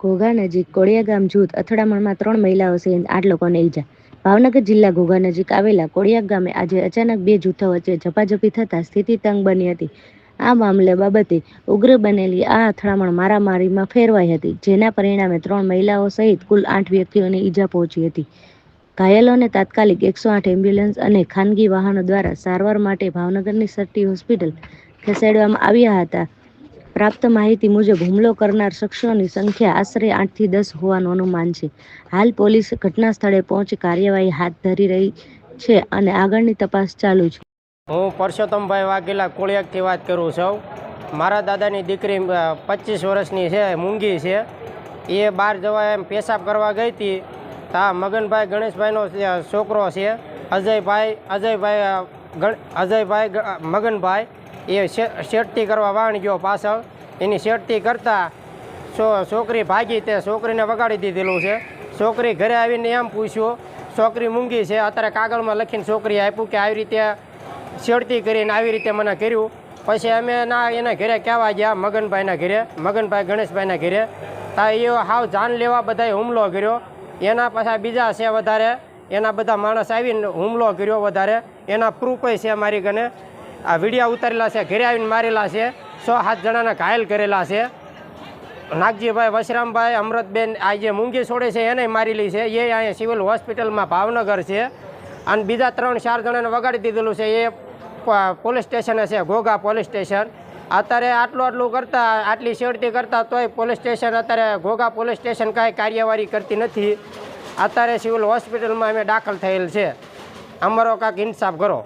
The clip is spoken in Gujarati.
ઘોઘા નજીક કોળિયા ગામ જૂથ અથડામણમાં ત્રણ મહિલાઓ સહિત આઠ લોકોને ઈજા. ભાવનગર જિલ્લા ઘોઘા નજીક આવેલા કોળિયા ગામે આજે અચાનક બે જૂથો વચ્ચે ઝપાઝપી થતાં સ્થિતિ તંગ બની હતી. આ મામલે બાબતે ઉગ્ર બનેલી આ અથડામણ મારામારીમાં ફેરવાઈ હતી, જેના પરિણામે ત્રણ મહિલાઓ સહિત કુલ આઠ વ્યક્તિઓને ઈજા પહોંચી હતી. ઘાયલોને તાત્કાલિક એકસો આઠ એમ્બ્યુલન્સ અને ખાનગી વાહનો દ્વારા સારવાર માટે ભાવનગરની સટ્ટી હોસ્પિટલ ખસેડવામાં આવ્યા હતા. પ્રાપ્ત માહિતી મુજબ હુમલો કરનાર શખ્સોની સંખ્યા આશરે આઠથી દસ હોવાનું અનુમાન છે. હાલ પોલીસ ઘટના સ્થળે પહોંચી કાર્યવાહી હાથ ધરી રહી છે અને આગળની તપાસ ચાલુ છે. હું પરસોત્તમભાઈ વાઘેલા કોળિયાકથી વાત કરું છું. મારા દાદાની દીકરી પચીસ વર્ષની છે, મૂંગી છે. એ બહાર જવા એમ પેશાબ કરવા ગઈ હતી. તા મગનભાઈ ગણેશભાઈનો છોકરો છે. અજયભાઈ અજયભાઈ અજયભાઈ મગનભાઈ એ શે- શેઠતી કરવા વાણ ગયો પાછળ. એની શેઠતી કરતાં છોકરી ભાગી તે છોકરીને વગાડી દીધેલું છે. છોકરી ઘરે આવીને એમ પૂછ્યું, છોકરી મૂંગી છે, અત્યારે કાગળમાં લખીને છોકરી આપ્યું કે આવી રીતે શેડતી કરીને આવી રીતે મને કર્યું. પછી અમે ના એના ઘરે કહેવા ગયા, મગનભાઈના ઘરે, મગનભાઈ ગણેશભાઈના ઘરે. તા એ હાવ જાન લેવા બધાએ હુમલો કર્યો. એના પાછા બીજા છે વધારે. એના બધા માણસ આવીને હુમલો કર્યો વધારે. એના પ્રૂફ છે મારી કને. આ વિડીયા ઉતારેલા છે, ઘરે આવીને મારેલા છે. સો સાત જણાને ઘાયલ કરેલા છે. નાગજીભાઈ વશરામભાઈ, અમૃતબેન, આ જે મૂંગી છોડે છે એને મારેલી છે. એ અહીંયા સિવિલ હોસ્પિટલમાં ભાવનગર છે. અને બીજા ત્રણ ચાર જણાને વગાડી દીધેલું છે. એ પોલીસ સ્ટેશને છે, ઘોઘા પોલીસ સ્ટેશન. અત્યારે આટલું આટલું કરતાં, આટલી શેડતી કરતા તોય પોલીસ સ્ટેશન અત્યારે ઘોઘા પોલીસ સ્ટેશન કાંઈ કાર્યવાહી કરતી નથી. અત્યારે સિવિલ હોસ્પિટલમાં અમે દાખલ થયેલ છે. અમારો કાંઈક ઇન્સાફ કરો.